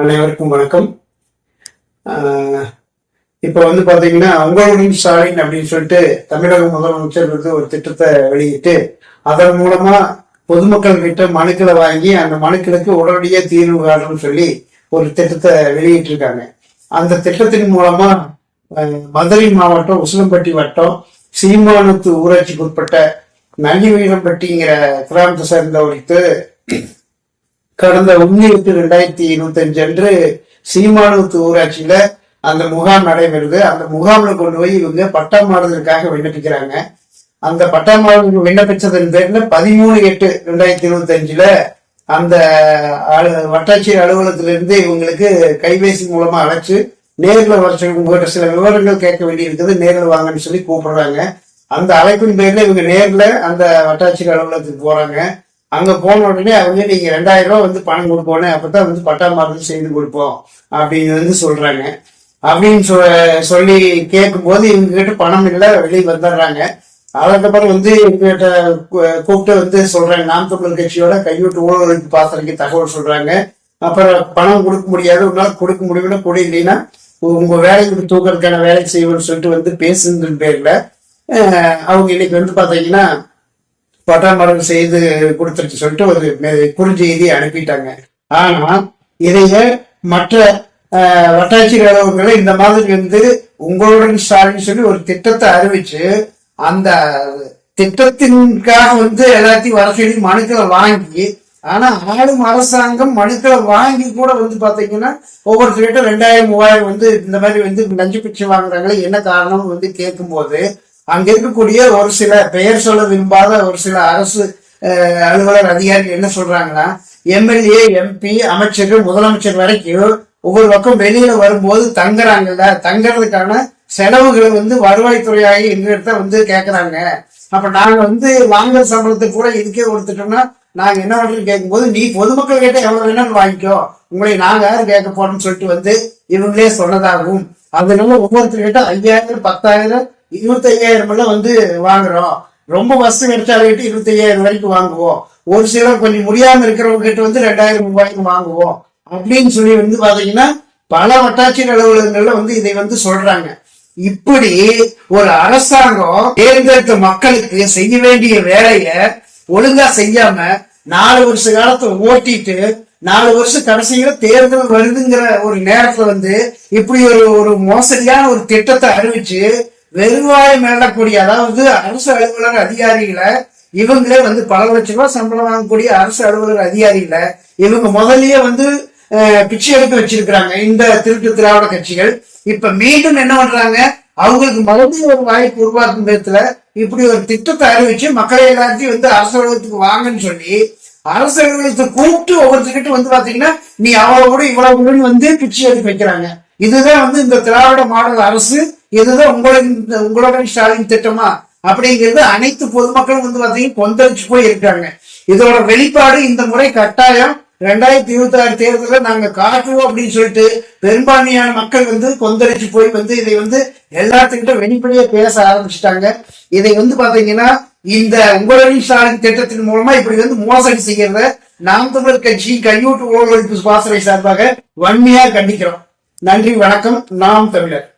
அனைவருக்கும் வணக்கம். இப்போ வந்து பார்த்தீங்கன்னா உங்களுடைய ஸ்டாலின் அப்படின்னு சொல்லிட்டு தமிழக முதலமைச்சர் வந்து ஒரு திட்டத்தை வெளியிட்டு அதன் மூலமா பொதுமக்கள் கிட்ட மனுக்களை வாங்கி அந்த மனுக்களுக்கு உடனடியே தீர்வு காணும்னு சொல்லி ஒரு திட்டத்தை வெளியிட்டிருக்காங்க. அந்த திட்டத்தின் மூலமா மதுரை மாவட்டம் உசிலம்பட்டி வட்டம் சீமானத்து ஊராட்சிக்கு உட்பட்ட நன்னிவீரம்பட்டிங்கிற கிராமத்தை சேர்ந்தவர்களுக்கு கடந்த ஒன்று எட்டு ரெண்டாயிரத்தி இருபத்தி அஞ்சு அன்று சீமானூத்து ஊராட்சியில அந்த முகாம் நடைபெறுது. அந்த முகாம்ல கொண்டு போய் இவங்க பட்டம் மாறுதலுக்காக விண்ணப்பிக்கிறாங்க. அந்த பட்டா மாறுதலுக்கு விண்ணப்பிச்சதன் பேர்ல பதிமூணு எட்டு ரெண்டாயிரத்தி இருபத்தி அஞ்சுல அந்த வட்டாட்சியர் அலுவலகத்திலிருந்து இவங்களுக்கு கைபேசி மூலமா அழைச்சு நேரில் வர சொல்லி சில விவரங்கள் கேட்க வேண்டியிருக்குது. நேரில் வாங்கன்னு சொல்லி கூப்பிடுறாங்க. அந்த அழைப்பின் பேர்ல இவங்க நேர்ல அந்த வட்டாட்சியர் அலுவலகத்துக்கு போறாங்க. அங்க போன உடனே அவங்க நீங்க ரெண்டாயிரம் ரூபாய் வந்து பணம் கொடுப்போனே அப்பதான் வந்து பட்டா மாறுதல் செய்து கொடுப்போம் அப்படின்னு வந்து சொல்றாங்க. அப்படின்னு சொ- சொல்லி கேட்கும்போது இவங்க கிட்ட பணம் இல்லை வெளியே வந்துடுறாங்க. அதுக்கப்புறம் வந்து இவங்ககிட்ட கூப்பிட்டு வந்து சொல்றாங்க. நாம் தமிழர் கட்சியோட கைவிட்டு ஊழலுக்கு பாத்திரக்கு தகவல் சொல்றாங்க. அப்புறம் பணம் கொடுக்க முடியாது உன்னால கொடுக்க முடியும்னா கூட இல்லைன்னா உங்க வேலைக்கு தூக்கறதுக்கான வேலை செய்வோம்னு சொல்லிட்டு வந்து பேசுங்கிற பேர்ல அவங்க இன்னைக்கு வந்து பாத்தீங்கன்னா பட்டாமரம் செய்து கொடுத்துருச்சு சொல்லிட்டு ஒரு மெ- குறுஞ்செய்தி அனுப்பிட்டாங்க. ஆனா இதைய மற்ற அஹ், வட்டாட்சியர் அலுவலகங்களை இந்த மாதிரி வந்து உங்களுடன் ஸ்டாலின் சொல்லி ஒரு திட்டத்தை அறிவிச்சு அந்த திட்டத்தின்காக வந்து எல்லாத்தையும் வர சொல்லி மனுக்களை வாங்கி ஆனா ஆளும் அரசாங்கம் மனுக்களை வாங்கி கூட வந்து பாத்தீங்கன்னா ஒவ்வொருத்தர்கிட்ட ரெண்டாயிரம் மூவாயிரம் வந்து இந்த மாதிரி வந்து நஞ்சு பிச்சை வாங்குறாங்களே என்ன காரணம் வந்து கேட்கும் போது அங்க இருக்கக்கூடிய ஒரு சில பெயர் சொல்ல விரும்பாத ஒரு சில அரசு அலுவலர் அதிகாரிகள் என்ன சொல்றாங்கன்னா எம்எல்ஏ எம்பி அமைச்சர்கள் முதலமைச்சர் வரைக்கும் ஒவ்வொரு பக்கம் வெளியில வரும்போது தங்குறாங்கல்ல தங்கறதுக்கான செலவுகளை வந்து வருவாய்த்துறையாக எங்ககிட்ட வந்து கேட்கறாங்க அப்ப நாங்க வந்து வாங்குற சம்பளத்தை கூட இதுக்கே கொடுத்துட்டோம்னா நாங்க என்ன பண்றோம் கேட்கும்போது நீ பொதுமக்கள் கிட்ட எவ்வளவு வேணாலும் வாங்கிக்கோ. உங்களை நாங்க யாரும் கேட்க போறோம்னு சொல்லிட்டு வந்து இவங்களே சொன்னதாகவும் அதனால ஒவ்வொருத்தர்கிட்ட ஐயாயிரம் பத்தாயிரம் இருபத்தி ஐயாயிரம் எல்லாம் வந்து வாங்குறோம். ரொம்ப வருஷம் கிடைச்சாலிட்டு இருபத்தி ஐயாயிரம் வரைக்கும் வாங்குவோம். ஒரு சிலர் கொஞ்சம் முடியாம இருக்கிறவங்க கிட்ட வந்து ரெண்டாயிரம் ரூபாய்க்கு வாங்குவோம். அப்படின்னு சொல்லி வந்து பாத்தீங்கன்னா பல வட்டாட்சியர் அலுவலகங்கள்ல வந்து இதை வந்து சொல்றாங்க. இப்படி ஒரு அரசாங்கம் தேர்ந்தெடுத்த மக்களுக்கு செய்ய வேண்டிய வேலைய ஒழுங்கா செய்யாம நாலு வருஷ காலத்தை ஓட்டிட்டு நாலு வருஷம் கடைசியில தேர்தல் வருதுங்கிற ஒரு நேரத்துல வந்து இப்படி ஒரு ஒரு மோசடியான ஒரு திட்டத்தை அறிவிச்சு வெறுவாய் மேலக்கூடிய அதாவது அரசு அலுவலர் அதிகாரிகளை இவங்களே வந்து பல லட்ச ரூபாய் சம்பளம் வாங்கக்கூடிய அரசு அலுவலர் அதிகாரிகளை இவங்க முதல்லயே வந்து பிச்சை எடுக்க வச்சிருக்கிறாங்க. இந்த திருட்டு திராவிட கட்சிகள். இப்ப மீண்டும் என்ன பண்றாங்க? அவங்களுக்கு மறுபடியும் ஒரு வாய்ப்பு உருவாக்கும் விதத்துல இப்படி ஒரு திட்டத்தை அறிவிச்சு மக்களை எல்லாத்தையும் வந்து அரசு அலுவலகத்துக்கு வாங்கன்னு சொல்லி அரசு அலுவலகத்தை கூப்பிட்டு ஒவ்வொருத்தர்கிட்ட வந்து பாத்தீங்கன்னா நீ அவ்வளவு கூட இவ்வளவு கூட வந்து பிச்சை எடுக்க வைக்கிறாங்க. இதுதான் வந்து இந்த திராவிட மாடல் அரசு இதுதான் உங்களின் உங்களோட ஸ்டாலின் திட்டமா? அப்படிங்கிறது அனைத்து பொதுமக்களும் வந்து பாத்தீங்கன்னா கொந்தளிச்சு போய் இருக்காங்க இதோட வெளிப்பாடு இந்த முறை கட்டாயம். ரெண்டாயிரத்தி இருபத்தி ஆறு தேர்தலில் நாங்க காட்டுவோம் அப்படின்னு சொல்லிட்டு பெரும்பான்மையான மக்கள் வந்து கொந்தளிச்சு போய் வந்து இதை வந்து எல்லாத்துக்கிட்ட வெளிப்படையா பேச ஆரம்பிச்சிட்டாங்க. இதை வந்து பாத்தீங்கன்னா இந்த உங்களுடன் ஸ்டாலின் திட்டத்தின் மூலமா இப்படி வந்து மோசடி செய்யறத நாம் தமிழர் கட்சி கையூட்டு ஊழல் ஒழிப்பு பாசறை சார்பாக வன்மையா கண்டிக்கிறோம். நன்றி வணக்கம். நாம் தமிழர்.